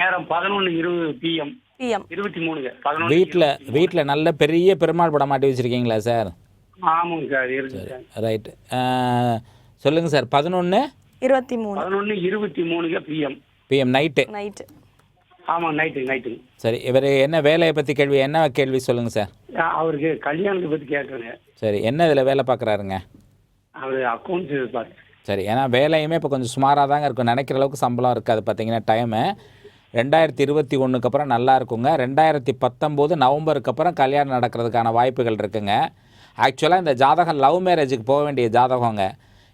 நேரம். பதினொன்று இருபது பிஎம் பிஎம் இருபத்தி மூணுங்க. பதினொன்று வீட்டில் வீட்டில் நல்ல பெரிய பெருமாள் படம் மாட்டி வச்சுருக்கீங்களா சார்? ஆமாங்க சார் இருக்கு ரைட்டு சொல்லுங்கள் சார் பதினொன்று இருபத்தி மூணு. பதினொன்று இருபத்தி மூணுங்க பிஎம் பிஎம் நைட்டு நைட்டு ஆமாம் நைட்டு நைட்டுங்க சரி இவர் என்ன வேலையை பற்றி கேள்வி என்ன கேள்வி சொல்லுங்கள் சார்? அவருக்கு கல்யாணத்தை பற்றி கேட்குறேங்க சரி என்ன இதில் வேலை பார்க்குறாருங்க? அவர் அக்கௌண்ட்ஸ் பார்த்து சரி ஏன்னா வேலையுமே இப்போ கொஞ்சம் சுமாராக தாங்க இருக்கும். நினைக்கிற அளவுக்கு சம்பளம் இருக்காது பார்த்தீங்கன்னா டைமு ரெண்டாயிரத்தி இருபத்தி ஒன்றுக்கு அப்புறம் நல்லா இருக்குங்க. ரெண்டாயிரத்தி பத்தொம்போது நவம்பருக்கு அப்புறம் கல்யாணம் நடக்கிறதுக்கான வாய்ப்புகள் இருக்குங்க. ஆக்சுவலாக இந்த ஜாதகம் லவ் மேரேஜுக்கு போக வேண்டிய ஜாதகங்க.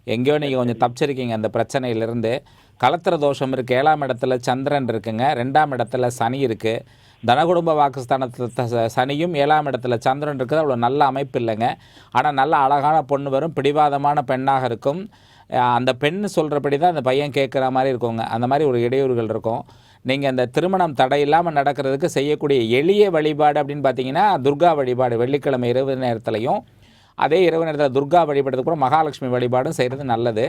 எங்கேயோ நீங்கள் கொஞ்சம் தப்பிச்சிருக்கீங்க அந்த பிரச்சனையிலேருந்து. கலத்திர தோஷம் இருக்குது ஏழாம் இடத்துல சந்திரன் இருக்குங்க. ரெண்டாம் இடத்துல சனி இருக்குது தனகுடும்ப வாக்குஸ்தானத்தில் ச- சனியும் ஏழாம் இடத்துல சந்திரன் இருக்குது. அவ்வளோ நல்ல அமைப்பு இல்லைங்க. ஆனால் நல்ல அழகான பொண்ணு வரும். பிடிவாதமான பெண்ணாக இருக்கும். அந்த பெண் சொல்கிறபடி தான் அந்த பையன் கேட்குற மாதிரி இருக்குங்க. அந்த மாதிரி ஒரு இடையூறுகள் இருக்கும். நீங்கள் அந்த திருமணம் தடை இல்லாமல் நடக்கிறதுக்கு செய்யக்கூடிய எளிய வழிபாடு அப்படின்னு பார்த்தீங்கன்னா துர்கா வழிபாடு. வெள்ளிக்கிழமை இரவு நேரத்துலையும் அதே இரவு நேரத்தில் துர்கா வழிபடுறதுக்கு கூட மகாலட்சுமி வழிபாடும் செய்கிறது நல்லது.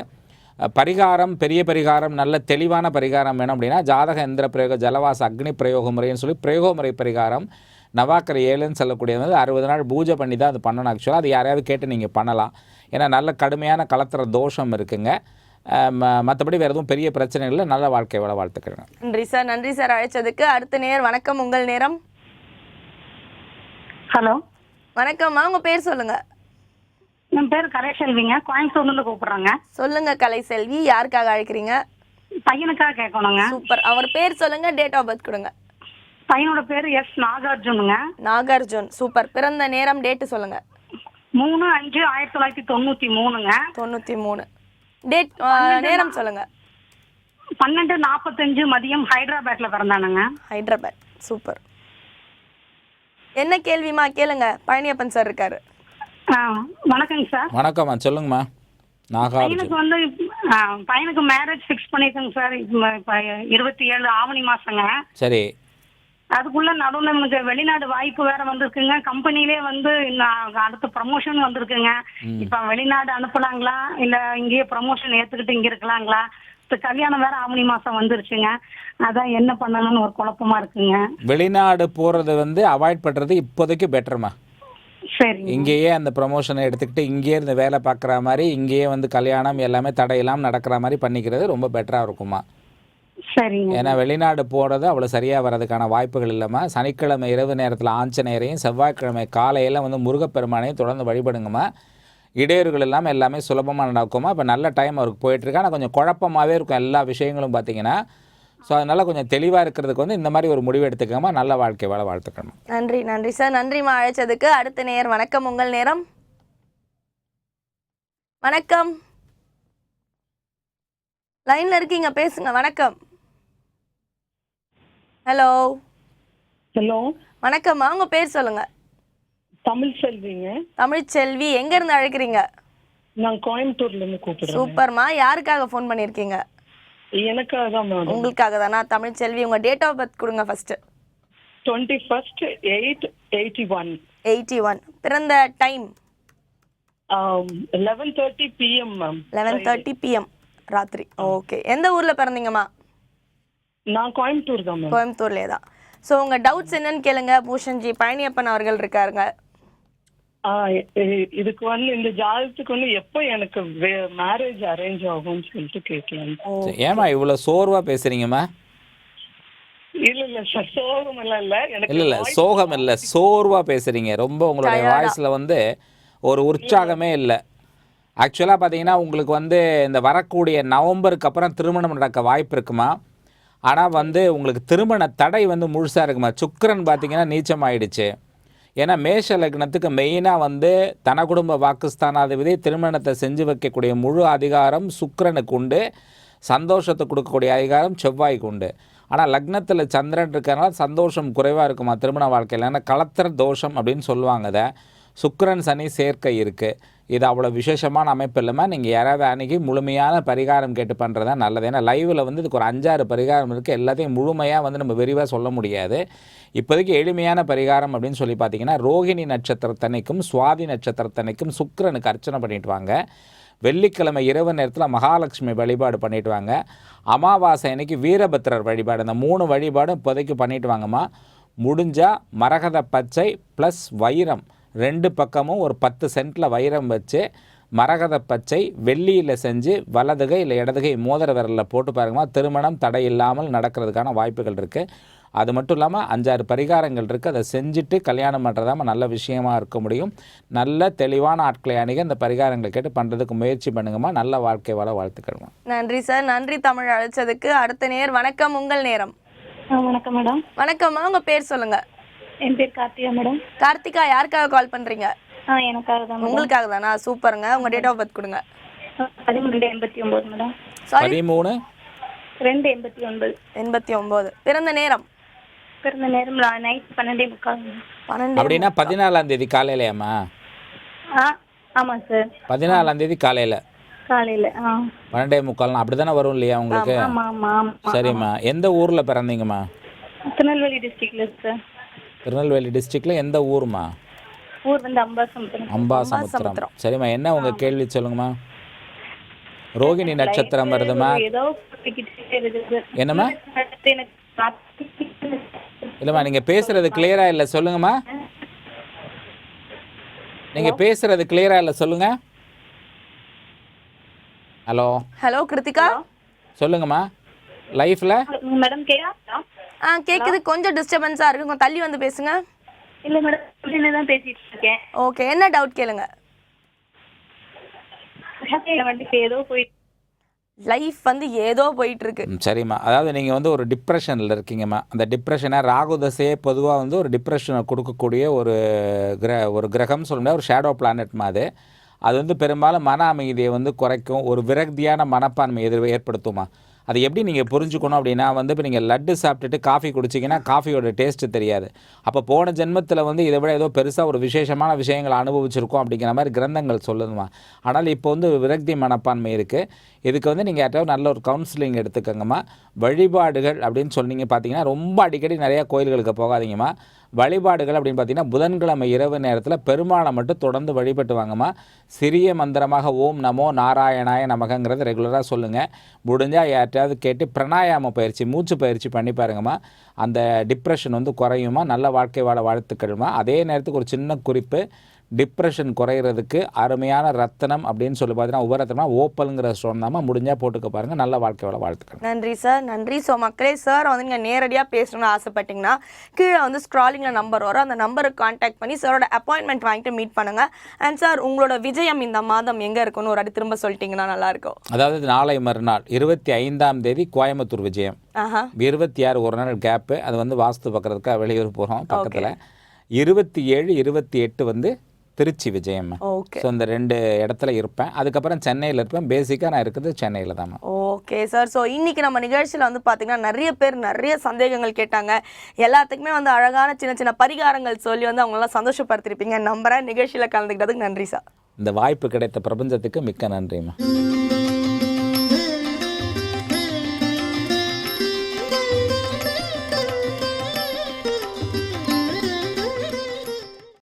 பரிகாரம் பெரிய பரிகாரம் நல்ல தெளிவான பரிகாரம் வேணும் அப்படின்னா ஜாதக எந்திர பிரயோக ஜலவாச அக்னி பிரயோக முறைன்னு சொல்லி பிரயோக முறை பரிகாரம் நவாக்கரை ஏழுன்னு சொல்லக்கூடியது வந்து அறுபது நாள் பூஜை பண்ணி தான் அது பண்ணணும் ஆக்சுவலாக அது யாரையாவது கேட்டு நீங்கள் பண்ணலாம். ஏன்னா நல்ல கடுமையான கலத்திர தோஷம் இருக்குங்க. மற்றபடி வேறு எதுவும் பெரிய பிரச்சனை இல்லை. நல்ல வாழ்க்கை வாழ வாழ்த்துக்கிறேங்க நன்றி சார். நன்றி சார் அழைச்சதுக்கு. அடுத்த நேர் வணக்கம். உங்கள் நேரம்? ஹலோ. வணக்கம்மா. உங்க பேர் சொல்லுங்க. என் பேர் கலைசெல்விங்க கோயம்புத்தூர்லேருந்து கூப்பிடுறேங்க. சொல்லுங்க கலை செல்வி யாருக்காக அழைக்கிறீங்க? பையனுக்காக கேட்கணுங்க. சூப்பர். அவர் பேர் சொல்லுங்க டேட் ஆஃப் பர்த் கொடுங்க. பையனோட பேர் எஸ் நாகார்ஜுனுங்க. நாகார்ஜுன். சூப்பர். பிறந்த நேரம் டேட்டு சொல்லுங்க. மூணு அஞ்சு ஆயிரத்தி தொள்ளாயிரத்தி தொண்ணூற்றி மூணுங்க. தொண்ணூற்றி மூணு. டேட் நேரம் சொல்லுங்க. பன்னெண்டு நாற்பத்தஞ்சு மதியம் ஹைதராபாத்ல பிறந்தானுங்க. ஹைதராபாத். சூப்பர். என்ன கேள்விமா கேளுங்க. பழனியப்பன் சார் இருக்காரு. வணக்கங்க சார். வணக்கம்மா சொல்லுங்கம்மா. பையனுக்கு வந்து பையனுக்கு மேரேஜ் ஃபிக்ஸ் பண்ணியிருக்கேங்க சார். இருபத்தி ஏழு ஆவணி மாசங்க. சரி. அதுக்குள்ள நடுவில் எனக்கு வெளிநாடு வாய்ப்பு வேற வந்திருக்குங்க. கம்பெனிலே வந்து அடுத்த ப்ரமோஷன் வந்திருக்குங்க. இப்ப வெளிநாடு அனுப்பலாங்களா இல்ல இங்கேயே ப்ரமோஷன் ஏத்துக்கிட்டு இங்க இருக்கலாங்களா? இப்ப கல்யாணம் வேற ஆவணி மாசம் வந்துருச்சுங்க. அதான் என்ன பண்ணணும்னு ஒரு குழப்பமா இருக்குங்க. வெளிநாடு போகிறது வந்து அவாய்ட் பண்ணுறது இப்போதைக்கு பெட்டர்மா இங்கேயே அந்த ப்ரமோஷனை எடுத்துக்கிட்டு இங்கேயே இருந்து வேலை பார்க்குற மாதிரி இங்கேயே வந்து கல்யாணம் எல்லாமே தடையில்லாமல் நடக்கிற மாதிரி பண்ணிக்கிறது ரொம்ப பெட்டராக இருக்குமா? சரிங்க. ஏன்னா வெளிநாடு போகிறது அவ்வளோ சரியாக வர்றதுக்கான வாய்ப்புகள் இல்லைம்மா. சனிக்கிழமை இரவு நேரத்தில் ஆஞ்சநேயரையும் செவ்வாய்க்கிழமை காலையில் வந்து முருகப்பெருமானையும் தொடர்ந்து வழிபடுங்கம்மா. இடையூறுகள் இல்லாமல் எல்லாமே சுலபமாக நடக்குமா? இப்போ நல்ல டைம் அவருக்கு போயிட்டுருக்கு ஆனால் கொஞ்சம் குழப்பமாகவே இருக்கும் எல்லா விஷயங்களும் பார்த்தீங்கன்னா ஸோ அதனால் கொஞ்சம் தெளிவாக இருக்கிறதுக்கு வந்து இந்த மாதிரி ஒரு முடிவு எடுத்துக்கோமா நல்ல வாழ்க்கை வாழ வாழ்த்துக்கணும் நன்றி நன்றி. சார் நன்றிம்மா அழைச்சதுக்கு. அடுத்த நேர் வணக்கம். உங்கள் நேரம்? வணக்கம். லைன்ல இருக்கீங்க பேசுங்க. வணக்கம். ஹலோ. ஹலோ. வணக்கம்மா. உங்க பேர் சொல்லுங்க. தமிழ் செல்விங்க. தமிழ்ச்செல்வி எங்க இருந்து அழைக்கிறீங்க? நான் கோயம்புத்தூர்ல இருந்து கூப்பிடுறேன் சூப்பர்மா. யாருக்காக ஃபோன் பண்ணியிருக்கீங்க எனக்காக தான் மேடம். உங்களுக்காக தானா தமிழ்ச்செல்வி உங்க டேட் ஆஃப் பர்த் கொடுங்க first twenty first eight eighty one eighty one பிறந்த time eleven thirty PM ma'am eleven thirty PM ராத்திரி. ஓகே எந்த ஊர்ல பிறந்தீங்கம்மா? நான் கோயம்புத்தூர் தான் மேம் கோயம்புத்தூர்லேயே தான் ஸோ உங்க டவுட்ஸ் என்னன்னு கேளுங்க. பூஷன்ஜி பழனியப்பன் அவர்கள் இருக்காருங்க. இதுக்கு வந்து இந்த ஜாதகத்துக்கு வந்து எப்போ எனக்கு மேரேஜ் அரேஞ்ச் ஆகும்னு சொல்லிட்டு கேட்கலாம் சரி, ஏம்மா இவ்வளோ சோர்வாக பேசுகிறீங்கம்மா இல்ல இல்ல சார் சோகம் எல்லாம் இல்ல. எனக்கு இல்லை இல்லை சோகம் இல்லை சோர்வாக பேசுகிறீங்க ரொம்ப உங்களுடைய வாய்ஸில் வந்து ஒரு உற்சாகமே இல்லை. ஆக்சுவலாக பார்த்தீங்கன்னா உங்களுக்கு வந்து இந்த வரக்கூடிய நவம்பருக்கு அப்புறம் திருமணம் நடக்க வாய்ப்பு இருக்குமா? ஆனால் வந்து உங்களுக்கு திருமண தடை வந்து முழுசாக இருக்குமா? சுக்கிரன் பார்த்தீங்கன்னா நீச்சம் ஆயிடுச்சு ஏன்னா மேஷ லக்னத்துக்கு மெயினாக வந்து தன குடும்ப வாக்குஸ்தானாதிபதி திருமணத்தை செஞ்சு வைக்கக்கூடிய முழு அதிகாரம் சுக்கரனுக்கு உண்டு. சந்தோஷத்தை கொடுக்கக்கூடிய அதிகாரம் செவ்வாய்க்கு உண்டு. ஆனால் லக்னத்தில் சந்திரன் இருக்கிறனால சந்தோஷம் குறைவாக இருக்குமா திருமண வாழ்க்கையில்? ஏன்னா கலத்திர தோஷம் அப்படின்னு சொல்லுவாங்க அதை. சுக்கரன் சனி சேர்க்கை இருக்குது இது அவ்வளோ விசேஷமான அமைப்பு இல்லாமல் நீங்கள் யாராவது அன்றைக்கி முழுமையான பரிகாரம் கேட்டு பண்ணுறது தான் நல்லது. ஏன்னா லைவில் வந்து இதுக்கு ஒரு அஞ்சாறு பரிகாரம் இருக்குது எல்லாத்தையும் முழுமையாக வந்து நம்ம விரிவாக சொல்ல முடியாது. இப்போதைக்கு எளிமையான பரிகாரம் அப்படின்னு சொல்லி பார்த்தீங்கன்னா ரோகிணி நட்சத்திரத்தன்னைக்கும் சுவாதி நட்சத்திரத்தன்னைக்கும் சுக்கரனுக்கு அர்ச்சனை பண்ணிட்டு வாங்க. வெள்ளிக்கிழமை இரவு நேரத்தில் மகாலட்சுமி வழிபாடு பண்ணிட்டு வாங்க. அமாவாசை அன்னைக்கு வீரபத்திரர் வழிபாடு. இந்த மூணு வழிபாடும் இப்போதைக்கு பண்ணிட்டு வாங்கம்மா. முடிஞ்சால் மரகத பச்சை ப்ளஸ் வைரம். ரெண்டு பக்கமும் ஒரு பத்து சென்ட்டில் வைரம் வச்சு மரகத பச்சை வெள்ளியில் செஞ்சு வலதுகை இல்லை இடதுகை மோதிர விரலில் போட்டு பாருங்கம்மா திருமணம் தடை இல்லாமல் நடக்கிறதுக்கான வாய்ப்புகள் இருக்குது அது மட்டும் இல்லாமல் அஞ்சாறு பரிகாரங்கள் இருக்குது அதை செஞ்சுட்டு கல்யாணம் பண்ணுறதாம நல்ல விஷயமா இருக்க முடியும். நல்ல தெளிவான ஆட்களை அணுகி அந்த பரிகாரங்களை கேட்டு பண்ணுறதுக்கு முயற்சி பண்ணுங்கம்மா. நல்ல வாழ்க்கை வாழ வாழ்த்துக்கள்மா. நன்றி சார். நன்றி தமிழ் அழைச்சதுக்கு. அடுத்த நேர் வணக்கம். உங்கள் நேரம். வணக்கம் மேடம். வணக்கம்மா. உங்க பேர் சொல்லுங்க. என் பேர் கார்த்திகா மேடம். கார்த்திகா யாருக்காக கால் பண்றீங்க? ஆ எனக்காக தான் உங்களுக்காக தானா சூப்பருங்க. உங்க டேட் ஆஃப் பர்த் கொடுங்க. பதிமூணு எண்பத்தி ஒன்பது மேடம். சாரி பதிமூணு? ரெண்டு எண்பத்தி ஒன்பது. எண்பத்தி ஒன்பது. பிறந்த நேரம்? பிறந்த நேரம் நைட் பன்னெண்டே முக்கால் பன்னெண்டு அப்படின்னா பதினாலாம் தேதி காலையிலையாம்மா? ஆ ஆமாம் சார். பதினாலாம் தேதி காலையில். காலையில ஆ. பன்னெண்டே முக்கால்னா அப்படி தானே வரும் இல்லையா உங்களுக்கு? ஆமா ஆமா ஆமா சரிம்மா. எந்த ஊரில் பிறந்தீங்கம்மா? திருநெல்வேலி டிஸ்ட்ரிக்ட்ல சார். திருநெல்வேலி டிஸ்ட்ரிக்டில் எந்த ஊருமா ஊர் வந்து அம்பாசமுத்திரம். அம்பாசமுத்திரம். சரிம்மா என்ன உங்கள் கேள்வி சொல்லுங்கம்மா? ரோகிணி நட்சத்திரம் வருதுமா என்னம்மா? இல்லைம்மா நீங்கள் பேசுகிறது கிளியராக இல்லை சொல்லுங்கம்மா. நீங்கள் பேசுகிறது கிளியராக இல்லை சொல்லுங்கள் ஹலோ. ஹலோ கிருத்திகா? சொல்லுங்கம்மா. லைஃப்பில் மேடம் கேட்டா ஆ கேக்குது. கொஞ்சம் டிஸ்டர்பன்ஸா இருக்கு. கொஞ்சம் தள்ளி வந்து பேசுங்க. இல்ல மேடம் தான் பேசிட்டு இருக்கேன். ஓகே என்ன டவுட் கேளுங்க. ஏதோ போயிட்டு லைஃப் வந்து ஏதோ போயிட்டு இருக்கு சரிம்மா. அதாவது நீங்கள் வந்து ஒரு டிப்ரெஷனில் இருக்கீங்கம்மா. அந்த டிப்ரெஷனை ராகு தசையே பொதுவாக வந்து ஒரு டிப்ரெஷனை கொடுக்கக்கூடிய ஒரு கிர ஒரு கிரகம் சொல்ல ஒரு ஷேடோ பிளானட் மாதிரி அது வந்து பெரும்பாலும் மன அமைதியை வந்து குறைக்கும். ஒரு விரக்தியான மனப்பான்மை எதிர் ஏற்படுத்துமா அது எப்படி நீங்கள் புரிஞ்சுக்கணும் அப்படின்னா வந்து இப்போ நீங்கள் லட்டு சாப்பிட்டுட்டு காஃபி குடிச்சிங்கன்னா காஃபியோட டேஸ்ட்டு தெரியாது. அப்போ போன ஜென்மத்தில் வந்து இதை விட ஏதோ பெருசாக ஒரு விசேஷமான விஷயங்களை அனுபவிச்சிருக்கோம் அப்படிங்கிற மாதிரி கிரந்தங்கள் சொல்லுதுமா. ஆனால் இப்போ வந்து விரக்தி மனப்பான்மை இருக்குது இதுக்கு வந்து நீங்கள் யார்ட்டாவது நல்ல ஒரு கவுன்சிலிங் எடுத்துக்கோங்கம்மா. வழிபாடுகள் அப்படின்னு சொன்னீங்க பார்த்தீங்கன்னா ரொம்ப அடிக்கடி நிறையா கோயில்களுக்கு போகாதீங்கம்மா. வழிபாடுகள் அப்படின்னு பார்த்தீங்கன்னா புதன்கிழமை இரவு நேரத்தில் பெருமாளை மட்டும் தொடர்ந்து வழிபட்டு வாங்கம்மா. சிறிய மந்திரமாக ஓம் நமோ நாராயணாய நமகங்கிறது ரெகுலராக சொல்லுங்கள் முடிஞ்சால் யார்ட்டையாவது கேட்டு பிரணாயாம பயிற்சி மூச்சு பயிற்சி பண்ணி பாருங்கம்மா. அந்த டிப்ரெஷன் வந்து குறையுமா நல்ல வாழ்க்கை வாழ வாழ்த்துக்கள்மா. அதே நேரத்துக்கு ஒரு சின்ன குறிப்பு. டிப்ரெஷன் குறையிறதுக்கு அருமையான ரத்தனம் அப்படின்னு சொல்லி பார்த்தீங்கன்னா உபரத்தனம் ஓப்பலுங்கிற ஸ்டோன் தாம்மா. முடிஞ்சால் போட்டுக்க பாருங்கள் நல்ல வாழ்க்கை வாழ வாழ்த்துக்கள். நன்றி சார். நன்றி. ஸோ மக்களே சார் வந்து நீங்கள் நேரடியாக பேசணும்னு ஆசைப்பட்டீங்கன்னா கீழே வந்து ஸ்க்ராலிங்கில் நம்பர் வரும். அந்த நம்பருக்கு காண்டாக்ட் பண்ணி சாரோட அப்பாயின்மெண்ட் வாங்கிட்டு மீட் பண்ணுங்கள் அண்ட் சார் உங்களோட விஜயம் இந்த மாதம் எங்கே இருக்குன்னு ஒரு அடி திரும்ப சொல்லிட்டீங்கன்னா நல்லாயிருக்கும் அதாவது நாளை மறுநாள் இருபத்தி ஐந்தாம் தேதி கோயம்புத்தூர் விஜயம். இருபத்தி ஆறு ஒரு நாள் கேப்பு அது வந்து வாஸ்து பார்க்குறதுக்காக வெளியூர் போகிறோம் பக்கத்தில். இருபத்தி ஏழு இருபத்தி எட்டு வந்து திருச்சி விஜயம். ஓகே ஸோ இந்த ரெண்டு இடத்துல இருப்பேன். அதுக்கப்புறம் சென்னையில் இருப்பேன். பேசிக்காக நான் இருக்கிறது சென்னையில் தான் ஓகே சார் ஸோ இன்னைக்கு நம்ம நிகழ்ச்சியில் வந்து பார்த்தீங்கன்னா நிறைய பேர் நிறைய சந்தேகங்கள் கேட்டாங்க. எல்லாத்துக்குமே வந்து அழகான சின்ன சின்ன பரிகாரங்கள் சொல்லி வந்து அவங்களெல்லாம் சந்தோஷப்படுத்திருப்பீங்க. நம்புறேன். நிகழ்ச்சியில் கலந்துக்கிட்டதுக்கு நன்றி சார் இந்த வாய்ப்பு கிடைத்த பிரபஞ்சத்துக்கு மிக்க நன்றிம்மா